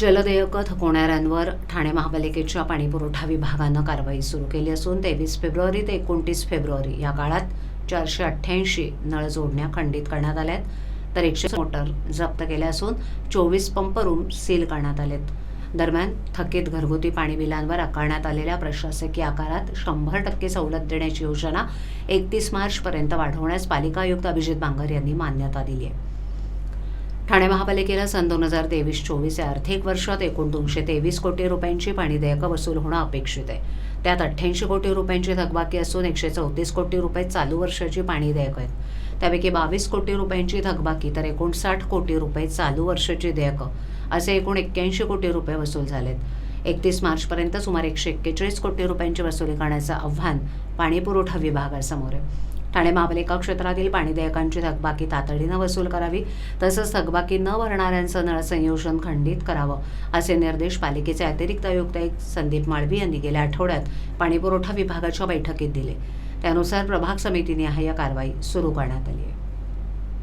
जलदेयकं थकवणाऱ्यांवर ठाणे महापालिकेच्या पाणीपुरवठा विभागानं कारवाई सुरू केली असून तेवीस फेब्रुवारी ते एकोणतीस फेब्रुवारी या काळात चारशे अठ्ठ्याऐंशी नळ जोडण्या खंडित करण्यात आल्या आहेत तर एकशे मोटर जप्त केल्या असून चोवीस पंप रूम सील करण्यात आलेत. दरम्यान थकीत घरगुती पाणी बिलांवर आकारण्यात आलेल्या प्रशासकीय आकारात शंभर टक्के सवलत देण्याची योजना एकतीस मार्चपर्यंत वाढवण्यास पालिका आयुक्त अभिजित बांगर यांनी मान्यता दिली आहे. ठाणे महापालिकेला सन दोन हजार तेवीस चोवीस या आर्थिक वर्षात एकूण दोनशे तेवीस कोटी रुपयांची पाणी देयकं वसूल होणं अपेक्षित आहे. त्यात अठ्ठ्याऐंशी कोटी रुपयांची थकबाकी असून एकशे चौतीस कोटी रुपये चालू वर्षाची पाणी देयकं आहेत. त्यापैकी बावीस कोटी रुपयांची थकबाकी तर एकोणसाठ कोटी रुपये चालू वर्षाची देयकं असे एकूण एक्क्याऐंशी कोटी रुपये वसूल झालेत. एकतीस मार्चपर्यंत सुमारे एकशे एक्केचाळीस कोटी रुपयांची वसुली करण्याचं आव्हान पाणीपुरवठा विभागासमोर आहे. ठाणे महापालिका क्षेत्रातील पाणी देयकांची थकबाकी तातडीनं वसूल करावी तसंच थकबाकी न भरणाऱ्यांचं नळ संयोजन खंडित करावं असे निर्देश पालिकेचे अतिरिक्त आयुक्त एक संदीप माळवी यांनी गेल्या आठवड्यात पाणीपुरवठा विभागाच्या बैठकीत दिले. त्यानुसार प्रभाग समितीने या कारवाई सुरू करण्यात आली